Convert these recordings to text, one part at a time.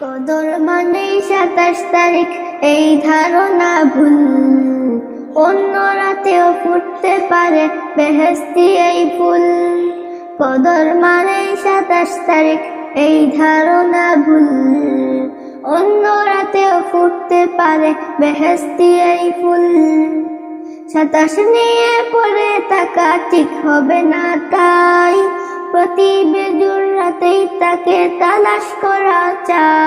কদর মানে সাতাশ তারিখ, এই ধারণা ভুল। অন্য রাতেও ফুটতে পারে বেহেস্তি এই ফুল। কদর মানে সাতাশ তারিখ, এই ধারণা ভুল। অন্য রাতেও ফুটতে পারে বেহেস্তি এই ফুল। সাতাশ নিয়ে পরে থাকা ঠিক হবে না তাই, প্রতি বেজুর রাতেই তাকে তালাশ করা চাই।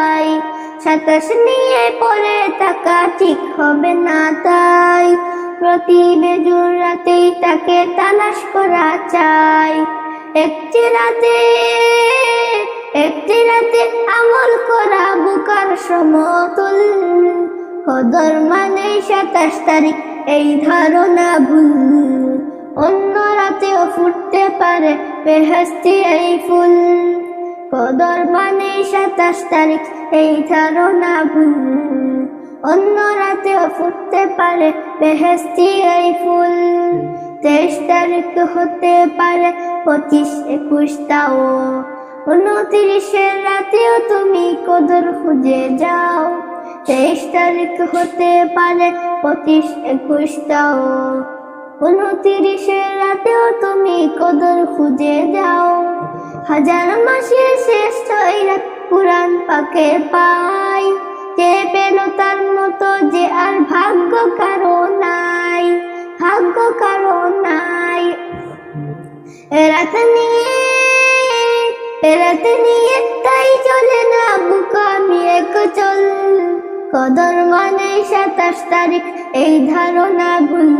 সাতাশ নিয়ে পরে থাকা ঠিক হবে না তাই। প্রতি বেজুর রাতেই তাকে তালাশ করা চাই। একটি রাতে একটি রাতে আমল করা বুকার সমতুল। কদর মানে সাতাশ তারিখ, এই ধারণা ভুল। অন্য রাতেও ফুটতে পারে বেহস্তি এই ফুল। কদর সাতাশ তারিখ, এই ধারণা ভুল। অন্য রাতেও ফুটতে পারে বেহস্তি এই ফুল। তেইশ তারিখ হতে পারে পঁচিশ একুশ তাও। উনত্রিশের রাতেও তুমি কদর খুঁজে যাও। তেইশ তারিখ হতে পারে পঁচিশ একুশ তাও। উনত্রিশের রাতেও তুমি কদর খুঁজে যাও। হাজার মাসের শ্রেষ্ঠ রাত পুরাণ পাকে পাই। যে পেল তার মতো যে আর ভাগ্য কারও নাই, ভাগ্য কারও নাই। এরাত নিয়ে এরাত নিয়ে তাই চলে না বুকামি এক চল। কদর মানে সাতাশ তারিখ, এই ধারণা ভুল।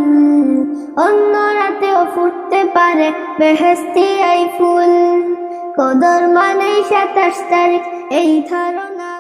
অন্য রাতেও ফুটতে পারে বেহেস্তি এই ফুল। কদর মানে সাতাশ তারিখ। এই ধারণা